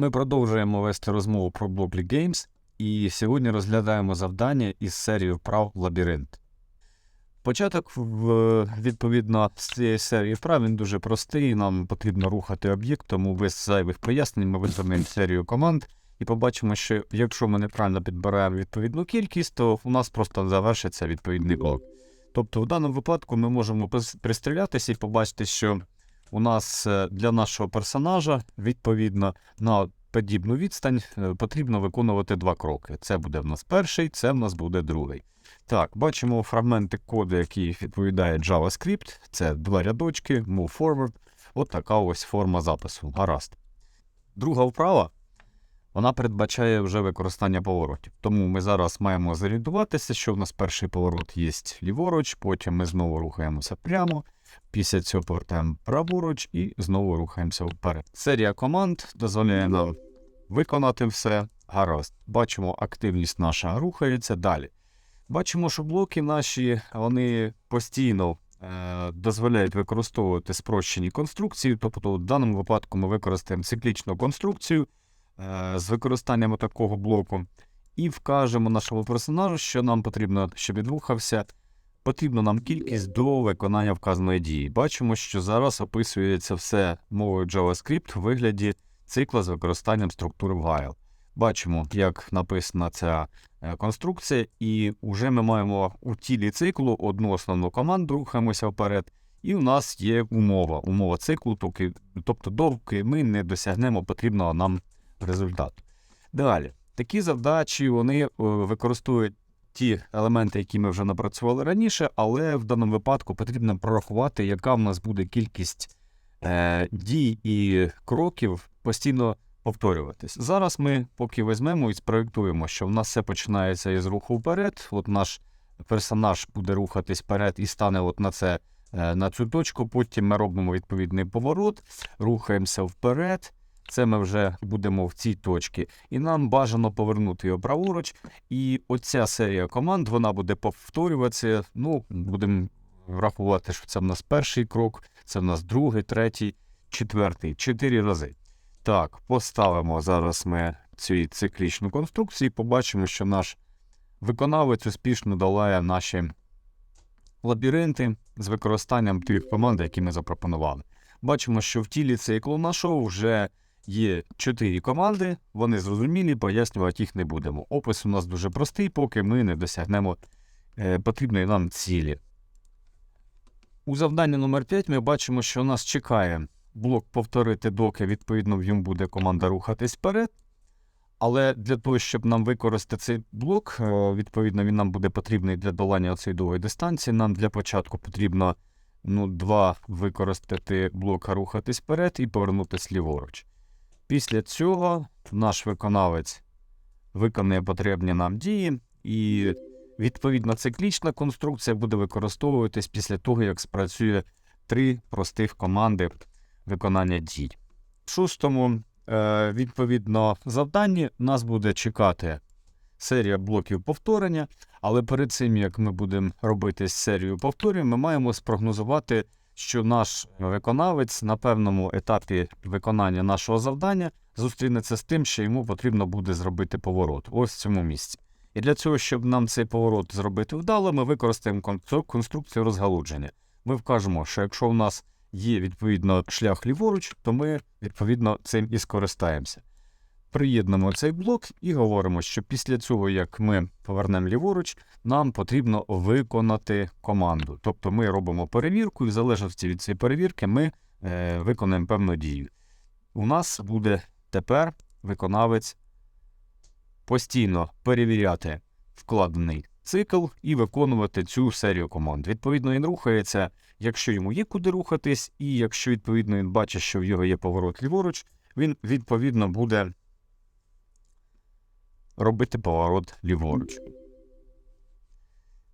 Ми продовжуємо вести розмову про Blockly Games, і сьогодні розглядаємо завдання із серії вправ Лабіринт. Початок, відповідно, з цієї серії вправ він дуже простий. Нам потрібно рухати об'єкт, тому без зайвих пояснень ми виконуємо серію команд і побачимо, що якщо ми неправильно підбираємо відповідну кількість, то у нас просто завершиться відповідний блок. Тобто, в даному випадку ми можемо пристрілятися і побачити, що у нас е, для нашого персонажа відповідно на подібну відстань е, потрібно виконувати два кроки. Це буде в нас перший, це в нас буде другий. Так, бачимо фрагменти коду, які відповідає JavaScript. Це два рядочки, move forward. От така ось форма запису. Гаразд. Друга вправа. Вона передбачає вже використання поворотів. Тому ми зараз маємо зорієнтуватися, що в нас перший поворот є ліворуч, потім ми знову рухаємося прямо, після цього повертаємо праворуч і знову рухаємося вперед. Серія команд дозволяє нам виконати все. Гаразд. Бачимо, активність наша рухається далі. Бачимо, що блоки наші вони постійно е, дозволяють використовувати спрощені конструкції. Тобто, в даному випадку ми використаємо циклічну конструкцію е, з використанням такого блоку, і вкажемо нашому персонажу, що нам потрібно, щоб він рухався. Потрібна нам кількість до виконання вказаної дії. Бачимо, що зараз описується все мовою JavaScript у вигляді цикла з використанням структури while. Бачимо, як написана ця е, конструкція, і вже ми маємо у тілі циклу одну основну команду, рухаємося вперед, і у нас є умова. Умова циклу, тобто доки ми не досягнемо потрібного нам результату. Далі, такі завдачі вони е, використовують ті елементи, які ми вже напрацювали раніше, але в даному випадку потрібно прорахувати, яка в нас буде кількість е, дій і кроків постійно повторюватись. Зараз ми поки візьмемо і спроєктуємо, що в нас все починається із руху вперед. От наш персонаж буде рухатись вперед і стане от на це. е, На цю точку, потім ми робимо відповідний поворот, рухаємося вперед. Це ми вже будемо в цій точці, і нам бажано повернути його праворуч. І оця серія команд вона буде повторюватися. Ну, будемо врахувати, що це в нас перший крок, це в нас другий, третій, четвертий, чотири рази. Так, поставимо зараз ми цю циклічну конструкцію і побачимо, що наш виконавець успішно долає наші лабіринти з використанням тих команд, які ми запропонували. Бачимо, що в тілі циклу нашого вже є чотири команди, вони зрозумілі, пояснювати їх не будемо. Опис у нас дуже простий, поки ми не досягнемо е, потрібної нам цілі. У завданні номер 5 ми бачимо, що нас чекає блок повторити, доки відповідно в ньому буде команда рухатись вперед. Але для того, щоб нам використати цей блок, е, відповідно, він нам буде потрібний для долання цієї довгої дистанції. Нам для початку потрібно ну, два використати блока рухатись вперед і повернутися ліворуч. Після цього наш виконавець виконує потрібні нам дії, і відповідно циклічна конструкція буде використовуватись після того, як спрацює три простих команди виконання дій. В шостому, е, відповідно, завданні нас буде чекати серія блоків повторення, але перед цим, як ми будемо робити серію повторень, ми маємо спрогнозувати, що наш виконавець на певному етапі виконання нашого завдання зустрінеться з тим, що йому потрібно буде зробити поворот ось в цьому місці. І для цього, щоб нам цей поворот зробити вдало, ми використаємо конструкцію розгалудження. Ми вкажемо, що якщо в нас є відповідно шлях ліворуч, то ми відповідно цим і скористаємося. Приєднуємо цей блок і говоримо, що після цього, як ми повернемо ліворуч, нам потрібно виконати команду. Тобто ми робимо перевірку, і в залежності від цієї перевірки ми е, виконаємо певну дію. У нас буде тепер виконавець постійно перевіряти вкладений цикл і виконувати цю серію команд. Відповідно, він рухається, якщо йому є куди рухатись, і якщо відповідно він бачить, що в його є поворот ліворуч, він відповідно буде робити поворот ліворуч.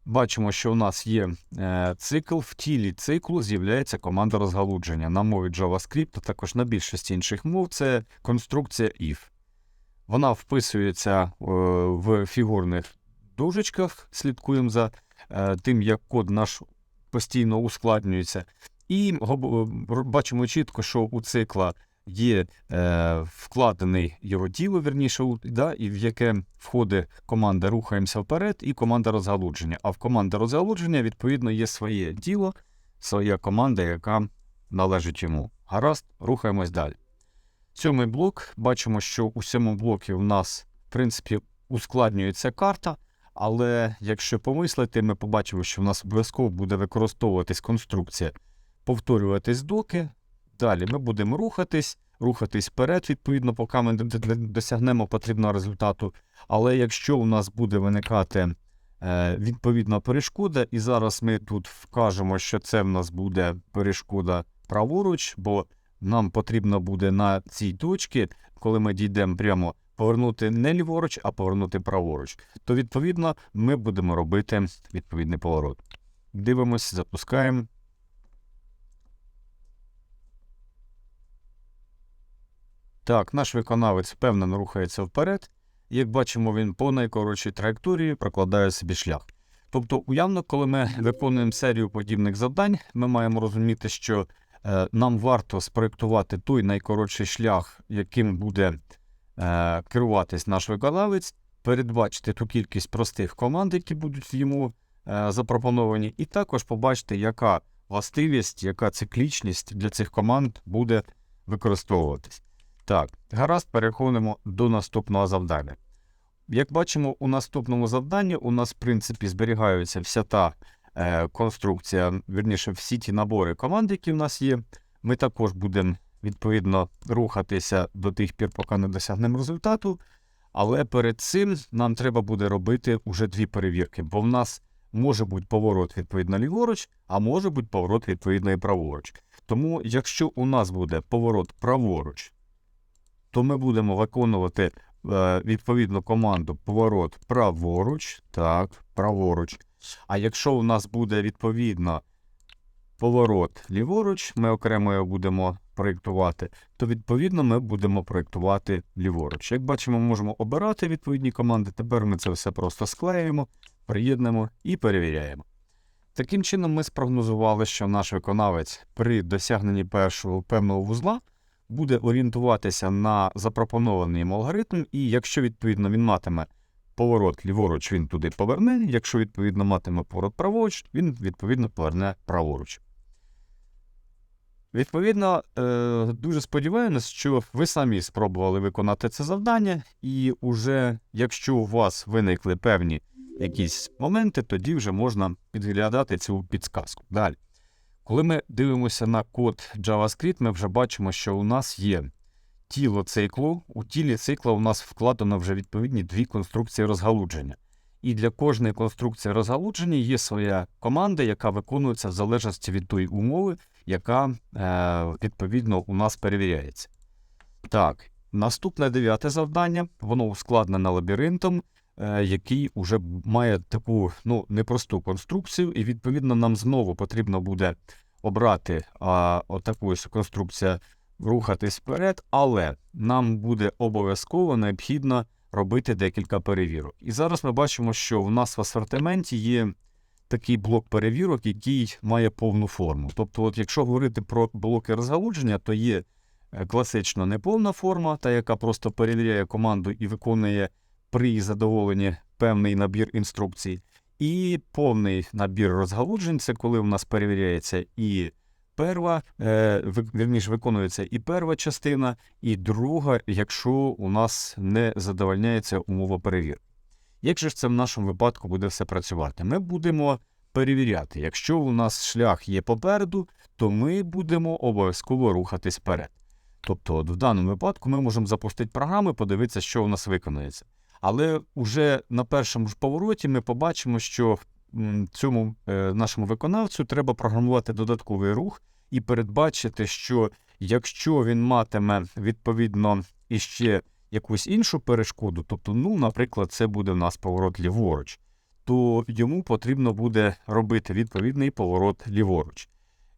Бачимо, що у нас є е, цикл. В тілі циклу з'являється команда розгалудження. На мові JavaScript, а також на більшості інших мов, це конструкція if. Вона вписується е, в фігурних дужечках, слідкуємо за е, тим, як код наш постійно ускладнюється. І бачимо чітко, що у цикла є е, вкладений його тіло, вірніше, у- да, і в яке входить команда Рухаємося вперед і команда розгалудження. А в команди розгалудження, відповідно, є своє тіло, своя команда, яка належить йому. Гаразд, рухаємось далі. Сьомий блок. Бачимо, що у сьомому блокі в нас, в принципі, ускладнюється карта. Але якщо помислити, ми побачимо, що в нас обов'язково буде використовуватись конструкція, повторюватись доки. Далі ми будемо рухатись, рухатись вперед, відповідно, поки ми досягнемо потрібного результату. Але якщо у нас буде виникати е, відповідна перешкода, і зараз ми тут вкажемо, що це в нас буде перешкода праворуч, бо нам потрібно буде на цій точці, коли ми дійдемо прямо, повернути не ліворуч, а повернути праворуч. То відповідно ми будемо робити відповідний поворот. Дивимось, запускаємо. Так, наш виконавець впевнено рухається вперед. Як бачимо, він по найкоротшій траєкторії прокладає собі шлях. Тобто, уявно, коли ми виконуємо серію подібних завдань, ми маємо розуміти, що е, нам варто спроєктувати той найкоротший шлях, яким буде е, керуватись наш виконавець, передбачити ту кількість простих команд, які будуть йому е, запропоновані, і також побачити, яка властивість, яка циклічність для цих команд буде використовуватись. Так, гаразд, переходимо до наступного завдання. Як бачимо, у наступному завданні у нас, в принципі, зберігаються вся та е, конструкція, вірніше, всі ті набори команд, які в нас є. Ми також будемо відповідно рухатися до тих пір, поки не досягнемо результату. Але перед цим нам треба буде робити уже дві перевірки, бо в нас може бути поворот відповідно ліворуч, а може бути поворот відповідно і праворуч. Тому, якщо у нас буде поворот праворуч, то ми будемо виконувати е, відповідну команду поворот праворуч, так, праворуч. А якщо у нас буде відповідно поворот ліворуч, ми окремо його будемо проєктувати, то відповідно ми будемо проєктувати ліворуч. Як бачимо, ми можемо обирати відповідні команди. Тепер ми це все просто склеюємо, приєднуємо і перевіряємо. Таким чином, ми спрогнозували, що наш виконавець при досягненні першого певного вузла буде орієнтуватися на запропонований йому алгоритм, і якщо відповідно він матиме поворот ліворуч, він туди поверне. Якщо відповідно матиме поворот праворуч, він відповідно поверне праворуч. Відповідно, е, дуже сподіваємось, що ви самі спробували виконати це завдання, і уже якщо у вас виникли певні якісь моменти, тоді вже можна підглядати цю підсказку. Далі. Коли ми дивимося на код JavaScript, ми вже бачимо, що у нас є тіло циклу. У тілі цикла у нас вкладено вже відповідні дві конструкції розгалудження. І для кожної конструкції розгалудження є своя команда, яка виконується в залежності від тої умови, яка е, відповідно у нас перевіряється. Так, наступне дев'яте завдання, воно ускладнене лабіринтом, який вже має таку ну, непросту конструкцію, і відповідно нам знову потрібно буде обрати а, отаку ось конструкцію, рухатись вперед, але нам буде обов'язково необхідно робити декілька перевірок. І зараз ми бачимо, що в нас в асортименті є такий блок перевірок, який має повну форму. Тобто, от якщо говорити про блоки розгалудження, то є е, класично неповна форма, та яка просто перевіряє команду і виконує при задоволенні певний набір інструкцій. І повний набір розгалуджень це коли у нас перевіряється і перва, е, вірніше, виконується і перша частина, і друга, якщо у нас не задовольняється умова перевірки. Як же ж це в нашому випадку буде все працювати? Ми будемо перевіряти. Якщо у нас шлях є попереду, то ми будемо обов'язково рухатись вперед. Тобто, от в даному випадку ми можемо запустити програму подивитися, що у нас виконується. Але вже на першому ж повороті ми побачимо, що цьому е, нашому виконавцю треба програмувати додатковий рух і передбачити, що якщо він матиме відповідно іще якусь іншу перешкоду, тобто, ну, наприклад, це буде в нас поворот ліворуч, то йому потрібно буде робити відповідний поворот ліворуч.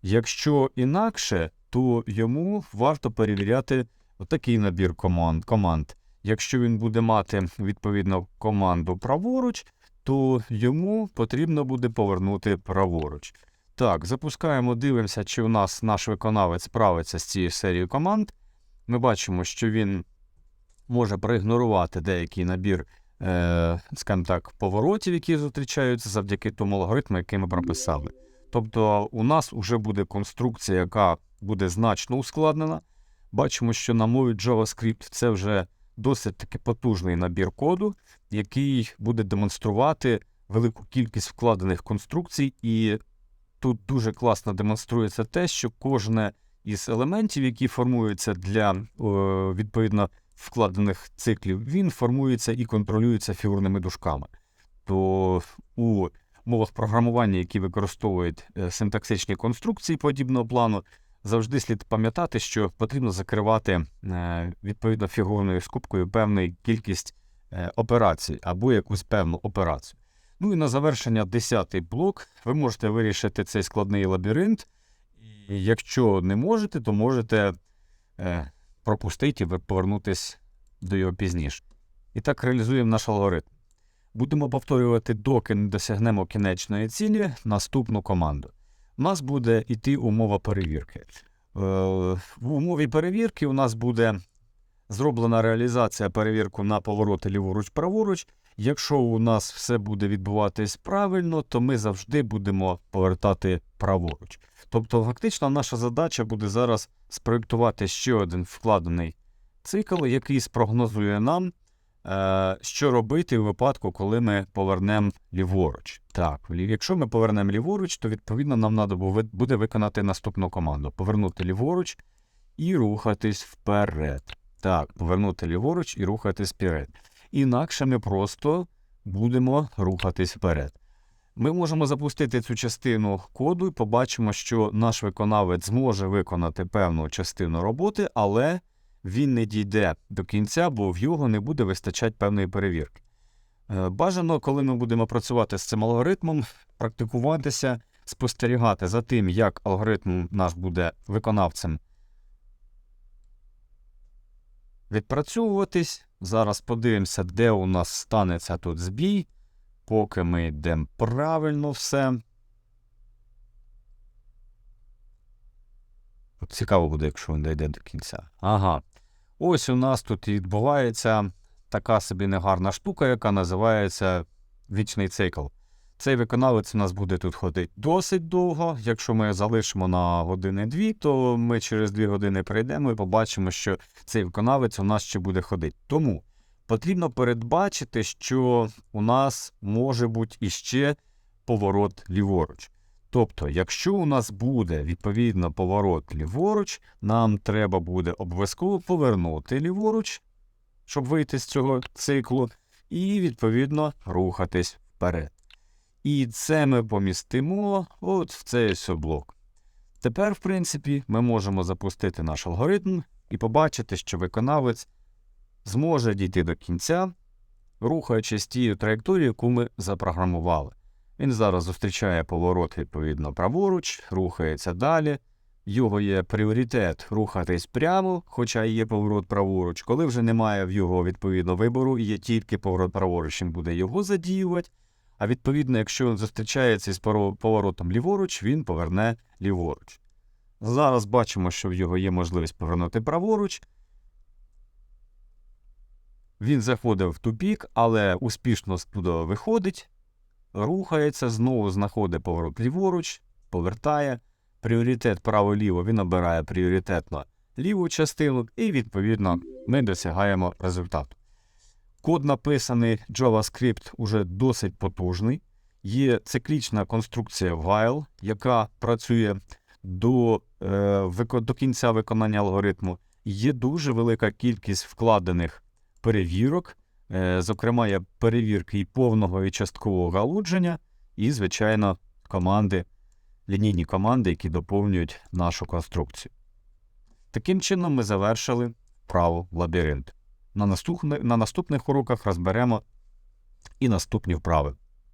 Якщо інакше, то йому варто перевіряти отакий набір команд. команд. Якщо він буде мати відповідно команду праворуч, то йому потрібно буде повернути праворуч. Так, запускаємо, дивимося, чи у нас наш виконавець справиться з цією серією команд. ми бачимо, що він може проігнорувати деякий набір, е, скажімо так, поворотів, які зустрічаються завдяки тому алгоритму, який ми прописали. Тобто, у нас вже буде конструкція, яка буде значно ускладнена. Бачимо, що на мові JavaScript це вже досить таки потужний набір коду, який буде демонструвати велику кількість вкладених конструкцій, і тут дуже класно демонструється те, що кожне із елементів, які формуються для відповідно вкладених циклів, він формується і контролюється фігурними дужками. То у мовах програмування, які використовують е, синтаксичні конструкції подібного плану, завжди слід пам'ятати, що потрібно закривати е, відповідно фігурною скобкою певну кількість е, операцій або якусь певну операцію. Ну і на завершення, десятий блок. Ви можете вирішити цей складний лабіринт. І якщо не можете, то можете е, пропустити і повернутись до його пізніше. І так реалізуємо наш алгоритм. Будемо повторювати, доки не досягнемо кінечної цілі, наступну команду. У нас буде йти умова перевірки. Е, в умові перевірки у нас буде зроблена реалізація перевірку на повороти ліворуч-праворуч. Якщо у нас все буде відбуватись правильно, то ми завжди будемо повертати праворуч. Тобто, фактично, наша задача буде зараз спроєктувати ще один вкладений цикл, який спрогнозує нам, е, що робити у випадку, коли ми повернемо ліворуч. Так, якщо ми повернемо ліворуч, то відповідно нам треба буде виконати наступну команду: повернути ліворуч і рухатись вперед. Так, повернути ліворуч і рухатись вперед. Інакше ми просто будемо рухатись вперед. Ми можемо запустити цю частину коду і побачимо, що наш виконавець зможе виконати певну частину роботи, але він не дійде до кінця, бо в його не буде вистачати певної перевірки. Е, Бажано, коли ми будемо працювати з цим алгоритмом, практикуватися, спостерігати за тим, як алгоритм наш буде виконавцем відпрацьовуватись. Зараз подивимося, де у нас станеться тут збій. Поки ми йдемо правильно все. Цікаво буде, якщо він дійде до кінця. Ага. Ось у нас тут відбувається така собі негарна штука, яка називається вічний цикл. Цей виконавець у нас буде тут ходити досить довго. Якщо ми залишимо на години-дві, то ми через дві години прийдемо і побачимо, що цей виконавець у нас ще буде ходити. Тому потрібно передбачити, що у нас може бути іще поворот ліворуч. Тобто, якщо у нас буде відповідно поворот ліворуч, нам треба буде обов'язково повернути ліворуч, щоб вийти з цього циклу, і відповідно рухатись вперед. І це ми помістимо от в цей блок. Тепер, в принципі, ми можемо запустити наш алгоритм і побачити, що виконавець зможе дійти до кінця, рухаючись тією траєкторією, яку ми запрограмували. Він зараз зустрічає поворот відповідно праворуч, рухається далі. Його є пріоритет рухатись прямо, хоча і є поворот праворуч. Коли вже немає в його відповідно вибору, і є тільки поворот праворуч, він буде його задіювати. А відповідно, якщо він зустрічається з поворотом ліворуч, він поверне ліворуч. Зараз бачимо, що в його є можливість повернути праворуч. Він заходив в тупік, але успішно туди виходить, рухається, знову знаходить поворот ліворуч, повертає. Пріоритет право-ліво він обирає пріоритетно ліву частину, і відповідно ми досягаємо результату. Код написаний JavaScript уже досить потужний. Є циклічна конструкція while, яка працює до, е, до кінця виконання алгоритму. Є дуже велика кількість вкладених перевірок, е, зокрема, є перевірки і повного і часткового галудження, і, звичайно, команди, лінійні команди, які доповнюють нашу конструкцію. Таким чином, ми завершили вправу лабіринт. На, наступних уроках розберемо і наступні вправи.